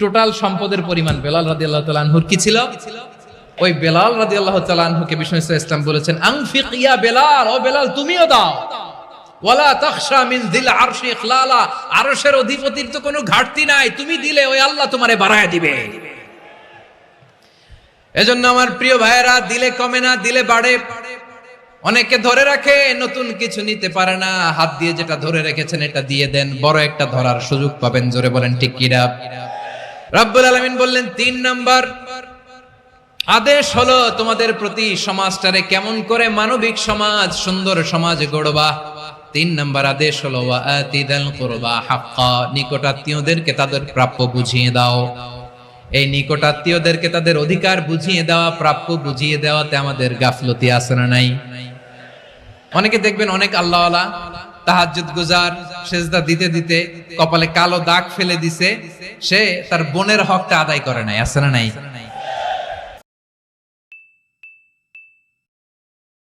total সম্পদের পরিমাণ বেলাল রাদি আল্লাহ তালানহুর কি ছিল? ওই বেলাল রাদি আল্লাহ তালানহুকে বিষ্ণু ইসলাম বলেছেন, আংফিক ইয়া বেলাল, ও বেলাল, তুমিও দাও। আমার প্রিয় ভাইয়েরা, দিলে কমে না, দিলে বাড়ে। অনেকে ধরে রাখে, নতুন কিছু নিতে পারে না, হাত দিয়ে যেটা ধরে রেখেছেন, এটা দিয়ে দেন। বড় একটা ধরার সুযোগ পাবেন, জোরে বলেন, ঠিক কিরা রাব্বুল আলামিন বললেন, তিন নাম্বার, আদেশ হলো তোমাদের প্রতি সমাজটারে কেমন করে মানবিক সমাজ, সুন্দর সমাজ গড়বা। তিন নাম্বার আদেশ হলো ওয়াতিদাল কুরবা হাক্কা, নিকটাত্মীয়দেরকে তাদের প্রাপ্য বুঝিয়ে দাও। এই নিকটাত্মীয়দেরকে তাদের অধিকার বুঝিয়ে দেওয়া, প্রাপ্য বুঝিয়ে দেওয়াতে আমাদের গাফলতি আছে না নাই? অনেকে দেখবেন অনেক আল্লাহওয়ালা তাহাজ্জুদ গুজার সেজদা দিতে দিতে কপালে কালো দাগ ফেলে দিছে। সে তার বোনের হকটা আদায় করে নাই, আছে না নাই?